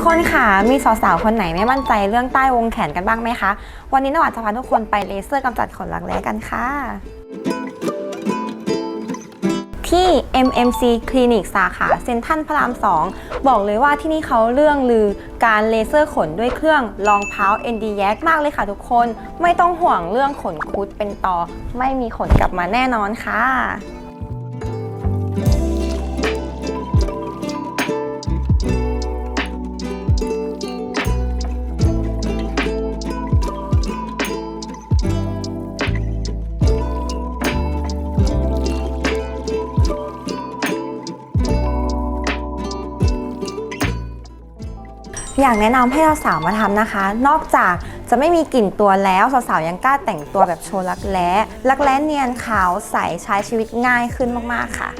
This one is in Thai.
ทุกคนค่ะ มีสาวๆ คนไหนไม่มั่นใจเรื่องใต้วงแขนกันบ้างไหมคะ วันนี้นวัดจะพาทุกคนไปเลเซอร์กำจัดขนรักแร้กันค่ะ ที่ MMC คลินิกสาขาเซ็นทรัลพระราม 2 บอกเลยว่าที่นี่เขาเรื่องลือการเลเซอร์ขนด้วยเครื่องลองเพา ND y a มากเลยค่ะทุกคน ไม่ต้องห่วงเรื่องขนคุดเป็นต่อไม่มีขนกลับมาแน่นอนค่ะ อยากแนะนำให้เราสาวมาทำนะคะ นอกจากจะไม่มีกลิ่นตัวแล้วสาวๆยังกล้าแต่งตัวแบบโชว์รักแร้รักแร้เนียนขาวใสใช้ชีวิตง่ายขึ้นมากๆค่ะ